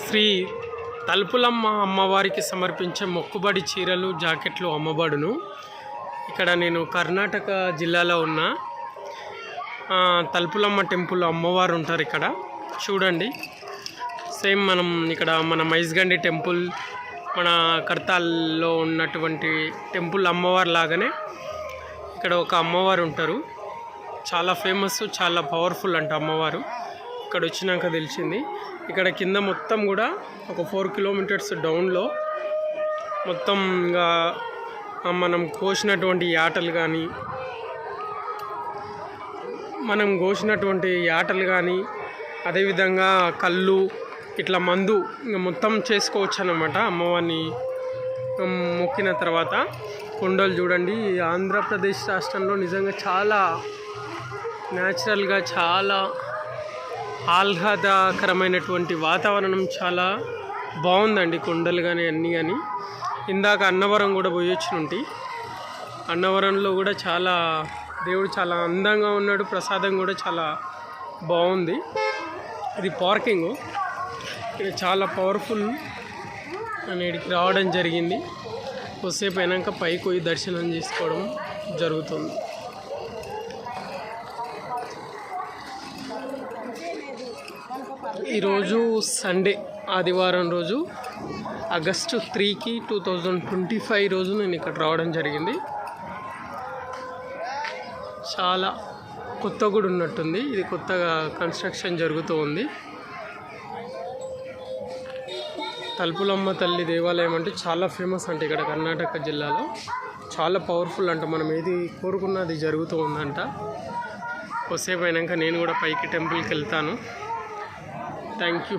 శ్రీ తలుపులమ్మ అమ్మవారికి సమర్పించే మొక్కుబడి చీరలు జాకెట్లు అమ్మబడును. ఇక్కడ నేను కర్ణాటక జిల్లాలో ఉన్న తలుపులమ్మ టెంపుల్ అమ్మవారు ఉంటారు ఇక్కడ. చూడండి. సేమ్ మనం ఇక్కడ మన మైజ్గండి టెంపుల్ మన కర్తాల్లో ఉన్నటువంటి టెంపుల్ అమ్మవారు లాగానే ఇక్కడ ఒక అమ్మవారు ఉంటారు. చాలా ఫేమస్ చాలా పవర్ఫుల్ అంట అమ్మవారు. ఇక్కడ వచ్చినాక తెలిసింది. ఇక్కడ కింద మొత్తం కూడా ఒక ఫోర్ కిలోమీటర్స్ డౌన్లో మొత్తం ఇంకా మనం కోసినటువంటి యాటలు కానీ మనం కోసినటువంటి యాటలు కానీ అదేవిధంగా కళ్ళు ఇట్లా మందు మొత్తం చేసుకోవచ్చు అన్నమాట అమ్మవారిని మొక్కిన తర్వాత కొండలు చూడండి. ఆంధ్రప్రదేశ్ రాష్ట్రంలో నిజంగా చాలా న్యాచురల్గా చాలా ఆహ్లాదకరమైనటువంటి వాతావరణం చాలా బాగుందండి కొండలు కానీ అన్నీ కానీ ఇందాక అన్నవరం కూడా పోయొచ్చినుంటి అన్నవరంలో కూడా చాలా దేవుడు చాలా అందంగా ఉన్నాడు ప్రసాదం కూడా చాలా బాగుంది. ఇది పార్కింగ్. ఇది చాలా పవర్ఫుల్ నేడికి ఇక్కడికి రావడం జరిగింది. కొద్దిసేపు అయినాక పైకి పోయి దర్శనం చేసుకోవడం జరుగుతుంది. ఈరోజు సండే ఆదివారం రోజు ఆగస్టు త్రీకి టూ థౌజండ్ ట్వంటీ ఫైవ్ రోజు నేను ఇక్కడ రావడం జరిగింది. చాలా కొత్త గుడి ఉన్నట్టుంది. ఇది కొత్తగా కన్స్ట్రక్షన్ జరుగుతూ ఉంది. తలుపులమ్మ తల్లి దేవాలయం అంటే చాలా ఫేమస్ అంటే ఇక్కడ కర్ణాటక జిల్లాలో. చాలా పవర్ఫుల్ అంట. మనం ఏది కోరుకున్నది జరుగుతూ ఉందంట. కొద్దిసేపు అయినాక నేను కూడా పైకి టెంపుల్కి వెళ్తాను. Thank you.